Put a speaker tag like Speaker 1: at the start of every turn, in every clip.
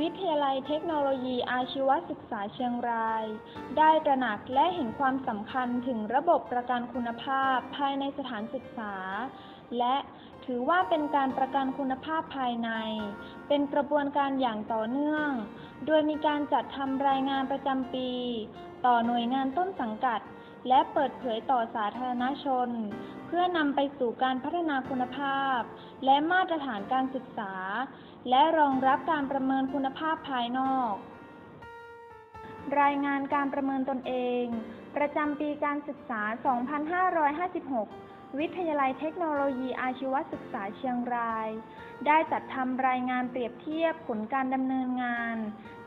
Speaker 1: วิทยาลัยเทคโนโลยีอาชีวศึกษาเชียงราย ได้ตระหนักและเห็นความสำคัญถึงระบบประกันคุณภาพภายในสถานศึกษา และถือว่าเป็นการประกันคุณภาพภายใน เป็นกระบวนการอย่างต่อเนื่อง โดยมีการจัดทำรายงานประจำปี ต่อหน่วยงานต้นสังกัด และเปิดเผยต่อสาธารณชน เพื่อนำไปสู่การพัฒนาคุณภาพ และมาตรฐานการศึกษา และรองรับการประเมินคุณภาพภายนอก รายงานการประเมินตนเอง ประจำปีการศึกษา 2556 วิทยาลัยเทคโนโลยีอาชีวศึกษาเชียงราย ได้จัดทำรายงานเปรียบเทียบผลการดำเนินงาน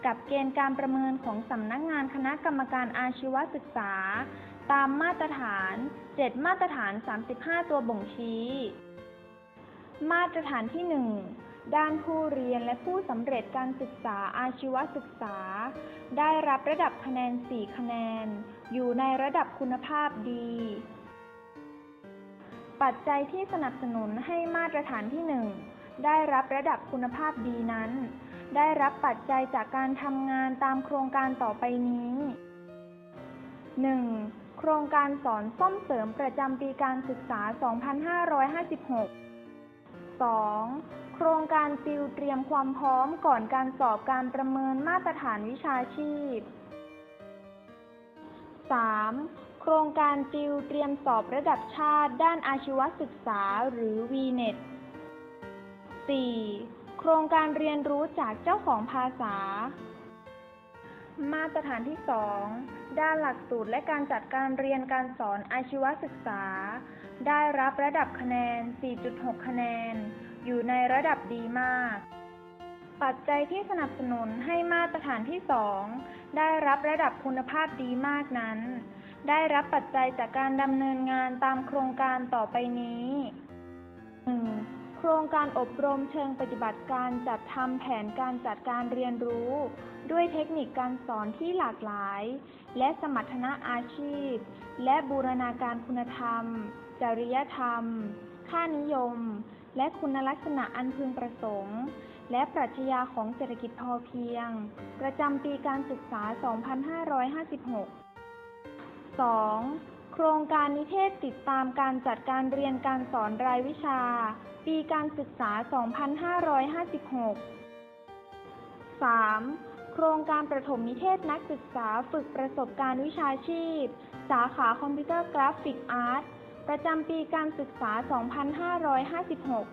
Speaker 1: กับเกณฑ์การประเมินของสำนักงานคณะกรรมการอาชีวศึกษา ตามมาตรฐาน 7 มาตรฐาน 35 ตัวบ่งชี้ มาตรฐานที่ 1 ด้านผู้เรียนและผู้สำเร็จการศึกษาอาชีวศึกษา ได้รับระดับคะแนน 4 คะแนน อยู่ในระดับคุณภาพดี ปัจจัยที่สนับสนุนให้มาตรฐานที่ 1 ได้รับระดับคุณภาพดีนั้น ได้รับปัจจัยจากการทำงานตามโครงการต่อไปนี้ 1. โครงการสอนซ่อมเสริมประจำปีการศึกษา 2556 2. โครงการติวเตรียมความพร้อมก่อนการสอบการประเมินมาตรฐานวิชาชีพ 3. โครงการติวเตรียมสอบระดับชาติด้านอาชีวศึกษาหรือ VNET 4. โครงการเรียนรู้จากเจ้าของภาษา มาตรฐานที่ 2 ด้านหลักสูตรและการจัดการเรียนการสอนอาชีวศึกษา ได้รับระดับคะแนน 4.6 คะแนน อยู่ในระดับดีมาก ปัจจัยที่สนับสนุนให้มาตรฐานที่ 2 ได้รับระดับคุณภาพดีมากนั้น ได้รับปัจจัยจากการดำเนินงานตามโครงการต่อไปนี้ 1. โครงการอบรมเชิงปฏิบัติการจัดทำแผนการจัดการเรียนรู้ ด้วยเทคนิคการสอนที่หลากหลาย และสมรรถนะอาชีพ และบูรณาการคุณธรรม จริยธรรม ค่านิยม และคุณลักษณะอันพึงประสงค์ และปรัชญาของเศรษฐกิจพอเพียง ประจำปีการศึกษา 2556 2. โครงการนิเทศติดตามการจัดการเรียนการสอนรายวิชา ปีการศึกษา 2556 3. โครงการประถมนิเทศนักศึกษาฝึกประสบการณ์วิชาชีพ สาขาคอมพิวเตอร์กราฟิกอาร์ต ประจำปีการศึกษา 2556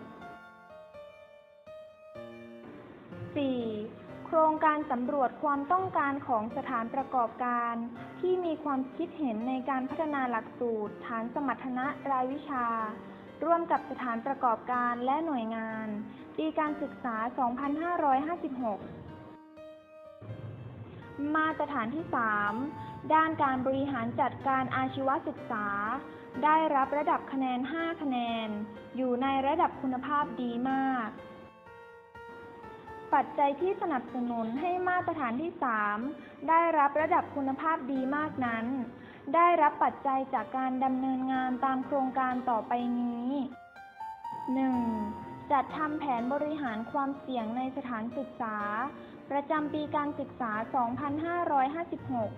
Speaker 1: 4. โครงการสำรวจความต้องการของสถานประกอบการ ที่มีความคิดเห็นในการพัฒนาหลักสูตร ฐานสมรรถนะรายวิชา ร่วมกับสถานประกอบการและหน่วยงาน ปีการศึกษา 2556 มาตรฐานที่ 3 ด้านการบริหารจัดการอาชีวศึกษา ได้รับระดับคะแนน 5 คะแนน อยู่ในระดับคุณภาพดีมาก ปัจจัยที่สนับสนุนให้มาตรฐานที่ 3 ได้รับระดับคุณภาพดีมากนั้น ได้รับปัจจัยจากการดำเนินงานตามโครงการต่อไปนี้ 1. จัดทำแผนบริหารความเสี่ยงในสถานศึกษา ประจำปีการศึกษา 2556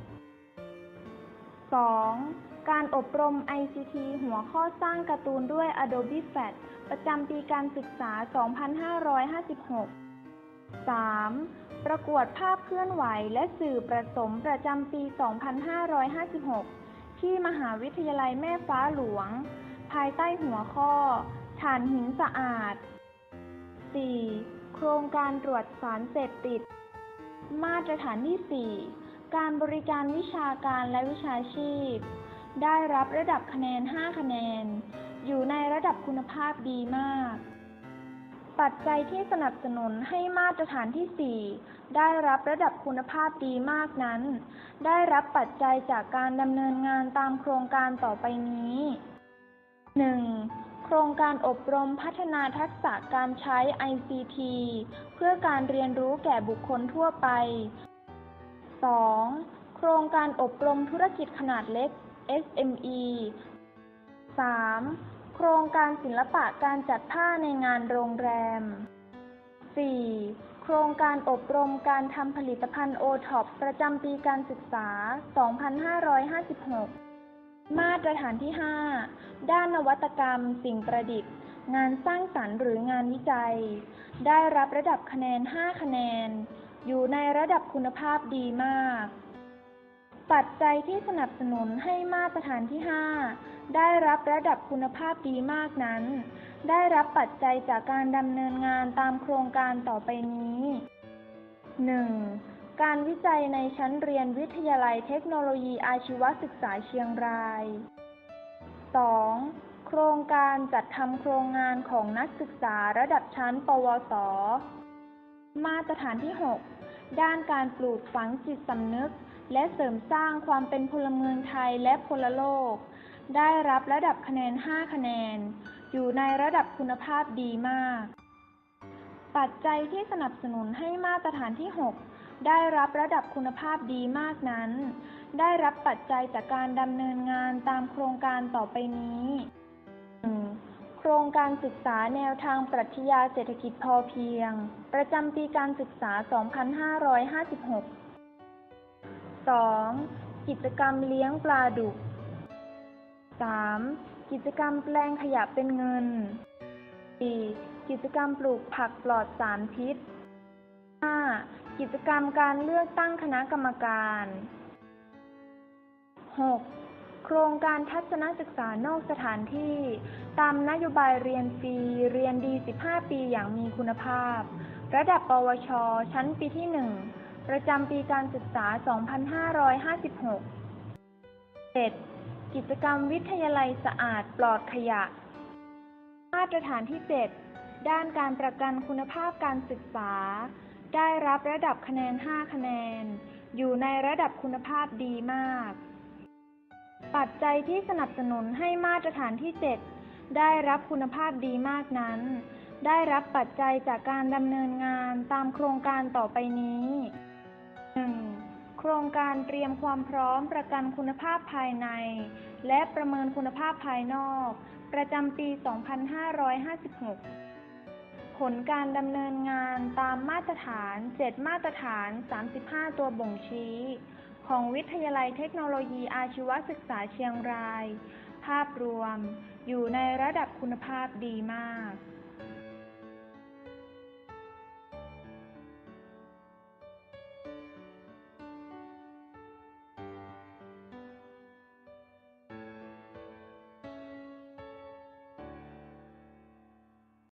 Speaker 1: 2. การอบรม ICT หัวข้อสร้างการ์ตูนด้วย Adobe Flash ประจำปีการศึกษา 2556 3. ประกวดภาพเคลื่อนไหวและสื่อประสมประจำปี 2556 ที่มหาวิทยาลัยแม่ฟ้าหลวง ภายใต้หัวข้อถ่านหินสะอาด 4. โครงการตรวจสารเสพติด มาตรฐานที่ 4 การบริการวิชาการและวิชาชีพ ได้รับระดับคะแนน 5 คะแนน อยู่ในระดับคุณภาพดีมาก ปัจจัยที่สนับสนุนให้มาตรฐานที่ 4 ได้รับระดับคุณภาพดีมากนั้น ได้รับปัจจัยจากการดำเนินงานตามโครงการต่อไปนี้ 1. โครงการอบรมพัฒนาทักษะการใช้ ICT เพื่อการเรียนรู้แก่บุคคลทั่วไป 2. โครงการอบรมธุรกิจขนาดเล็ก SME 3. โครงการศิลปะการจัดผ้าในงานโรงแรม 4. โคโครงการอบรมการทำผลิตภัณฑ์โอท็อปประจำปีการศึกษา 2556 มาตรฐานที่ 5 ด้านนวัตกรรม สิ่งประดิษฐ์ งานสร้างสรรค์หรืองานวิจัย ได้รับระดับคะแนน 5 คะแนน อยู่ในระดับคุณภาพดีมาก ปัจจัยที่สนับสนุนให้มาตรฐานที่ 5 ได้รับระดับคุณภาพดีมากนั้น ได้รับปัจจัยจากการดำเนินงานตามโครงการต่อไปนี้ 1. การวิจัยในชั้นเรียนวิทยาลัยเทคโนโลยีอาชีวศึกษาเชียงราย 2. โครงการจัดทำโครงงานของนักศึกษาระดับชั้น ปวส มาตรฐานที่ 6 ด้านการปลูกฝังจิตสำนึก และเสริมสร้างความเป็นพลเมืองไทยและพลโลก ได้รับระดับคะแนน 5 คะแนน อยู่ในระดับคุณภาพดีมาก ปัจจัยที่สนับสนุนให้มาตรฐานที่ 6 ได้รับระดับคุณภาพดีมากนั้น ได้รับปัจจัยจากการดำเนินงานตามโครงการต่อไปนี้ 1. โครงการศึกษาแนวทางปรัชญาเศรษฐกิจพอเพียง ประจำปีการศึกษา 2556 2. กิจกรรมเลี้ยงปลาดุก 3. กิจกรรมแปลงขยะเป็นเงิน 4. กิจกรรมปลูกผักปลอดสารพิษ 5. กิจกรรมการเลือกตั้งคณะกรรมการ 6. โครงการทัศนศึกษานอกสถานที่ ตามนโยบายเรียนฟรี เรียนดี 15 ปีอย่างมีคุณภาพ ระดับปวช ชั้นปีที่ 1 ประจำปีการศึกษา 2556 7. กิจกรรมวิทยาลัยสะอาดปลอดขยะ มาตรฐานที่ 7 ด้านการประกันคุณภาพการศึกษา ได้รับระดับคะแนน 5 คะแนน อยู่ในระดับคุณภาพดีมาก ปัจจัยที่สนับสนุนให้มาตรฐานที่ 7 ได้รับคุณภาพดีมากนั้นได้รับปัจจัยจากการดำเนินงานตามโครงการต่อไปนี้ 1. โครงการเตรียมความพร้อมประกันคุณภาพภายใน และประเมินคุณภาพภายนอก ประจำปี 2556 ผลการดำเนินงานตามมาตรฐาน 7 มาตรฐาน 35 ตัวบ่งชี้ ของวิทยาลัยเทคโนโลยีอาชีวศึกษาเชียงราย ภาพรวมอยู่ในระดับคุณภาพดีมาก